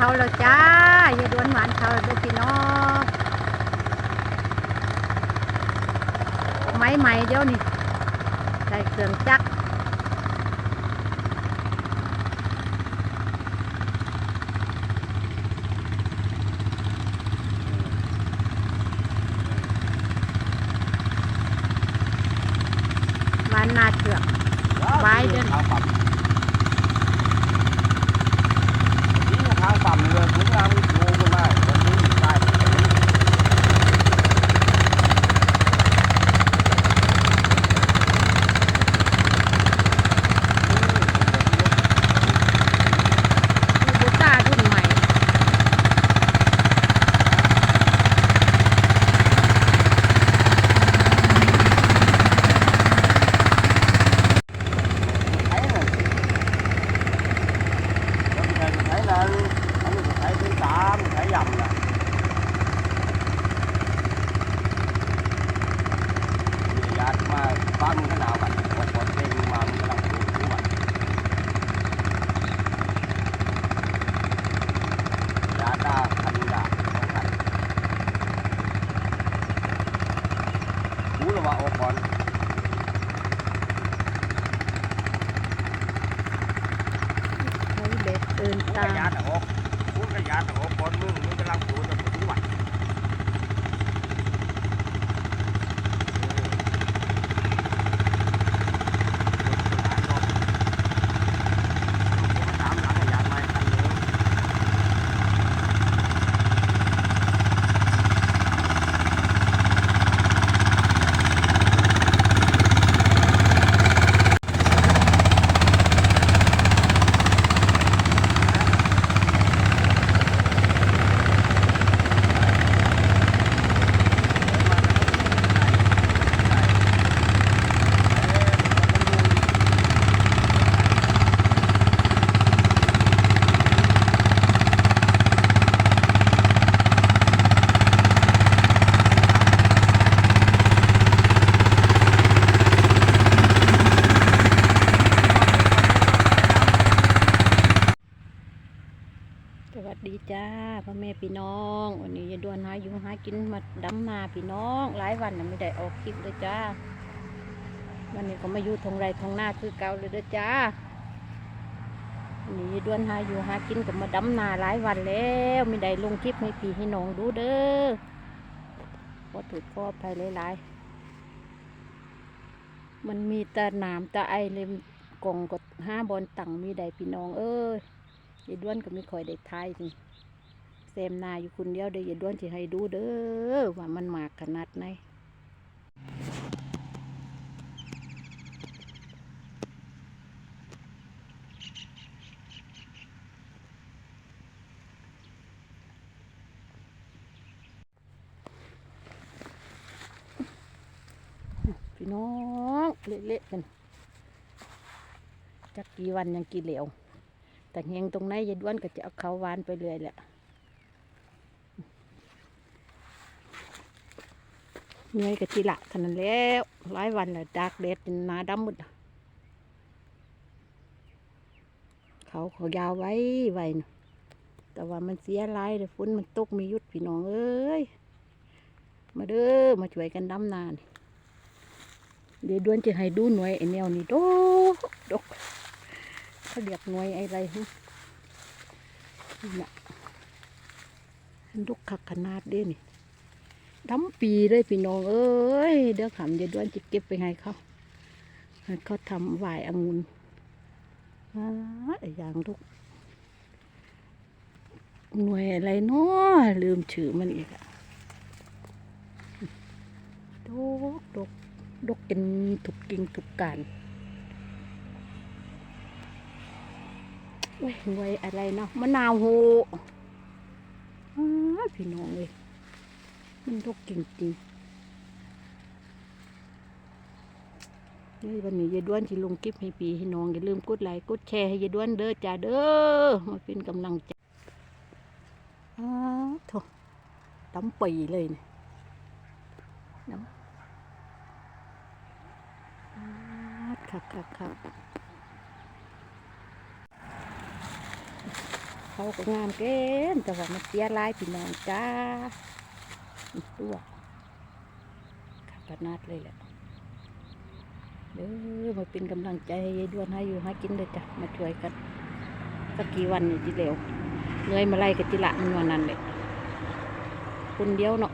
านเขาแล้วจ้าอย่าดวนหวานเขาเด้อพี่น้องไม้ใหม่เดี๋ยวนี้ใส่เครื่องจักรหวานนาเถือกไว้เดินทางฝั่งนี่ทางฝั่งเลยถึงทางโง่ขึ้นมาตรงนี้ได้ บูต้ารุ่นใหม่ ใช้เลยคนไทยใช้นั้นอันนี้ก็ใช้เป็นสามใช้ยำนะมีญาติมาฟังขนาดวันวันก่อนเต้นมามันกำลังดูทุกวันญาติได้พันดาสองพัน รู้แล้วว่าโอ้ก่อนใช้เบ็ดเดินพูดตากระยาแต่หกพูดกระยาแต่หกคนมึงมึงกำลังดูแต่ทุกวันตามหลังกระยาไม่ทันเลย สวัสดีจ้า พี่น้อง วันนี้ยายดวนหาอยู่หากินมาดำนาพี่น้อง หลายวันนะไม่ได้ออกคลิปเลยจ้า วันนี้ก็มาอยู่ทงไรทงหน้าคือเก่าเลยเด้อจ้าวันนี้ยายดวนหาอยู่หากินกับมาดำนาหลายวันแล้วไม่ได้ลงคลิปให้พี่ให้น้องดูเด้อขอถูกขออภัยหลายๆมันมีแตาหนามแตาไอเลยกล่องก็ห้าบอลตังมีได้พี่น้องเอ้ยยายด้วนก็ไม่ค่อยได้ทายนี่เซ มนาอยู่คนเดียวเดี๋ยวยาด้วนจะให้ดูเด้อว่ามันหมากขนาดไหนพี่น้องเละๆกันจักกี่วันยังกี่เหลวแต่เฮงตรงไหนยายด้วนก็จะเอาเขาวานไปเรื่อยแหละ เหนื่อยกับทีละเท่านั้นแล้วหลายวันแล้วดากเด็ดจนนาดำหมดเขาเขายาวไว้ไว้นะแต่ว่ามันเสียหลายเลยฝนมันตกมีหยุดพี่น้องเอ้ยมาเด้อมาช่วยกันดำนานเดี๋ยวด้วนจะให้ดูหน่วยไอแนวนี้ดกดกเขาเรียกหน่วยอะไรฮะนี่นะลูกขักขนาดเด้นี่ ดำปีเลยพี่น้องเอ้ยเดี๋ยวขำจะด้วนจะเก็บไปให้เขาเขาทำหวายองุ่นอ่าไอ้อย่างลูกหน่วยอะไรเนาะลืมชื่อมันอีกอะดกดกดกกินทุกกิ่งทุกการเว้ยหน่วยอะไรเนาะมะนาวโหพี่น้องเลย มันรกจริงๆนี่วันนี้ยายด้วนที่ลงคลิปให้ปีให้น้อง อย่าลืมกดไลค์กดแชร์ให้ยายด้วนเด้อจ้าเด้อมาเป็นกำลังใจอ้าวโถดำปีเลยเนี่ยดำอ้าวคักคักคักเขาเขาก็งามเกินแต่ว่ามันเสียหลายพี่น้องจ้าอีก ตัวขับขนาดเลยแหละเด้อมาเป็นกำลังใจยายด้วนให้อยู่ให้กินเลยจ้ะมาช่วยกันสักกี่วันนี่ทีเร็วเหนื่อยมาไล่กับจิละมันวันนั้นเลยคนเดียวเนาะ